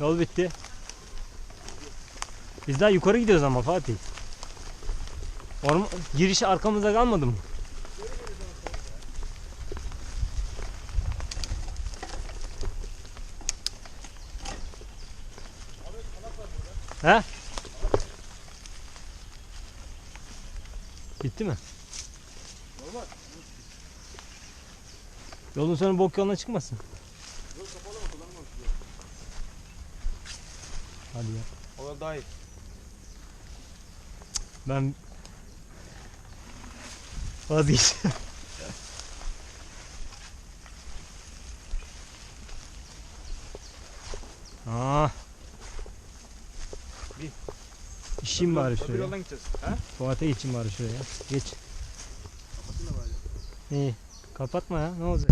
Yol bitti. Biz daha yukarı gidiyoruz ama Fatih. Orman, girişi arkamızda kalmadı mı? He? Bitti mi? Normal. Yolun sonu bok yoluna çıkmasın. Yol kapalı mı kullanmamış diyor. Hadi ya. O daha iyi. Ben vazgeçtim. Aa. Bir. İşim bari Öbür şuraya. yoldan gideceğiz. He? Fuat'a geçeyim bari şuraya. Geç. Kapatın da bari. İyi. Kapatma ya. Ne olacak?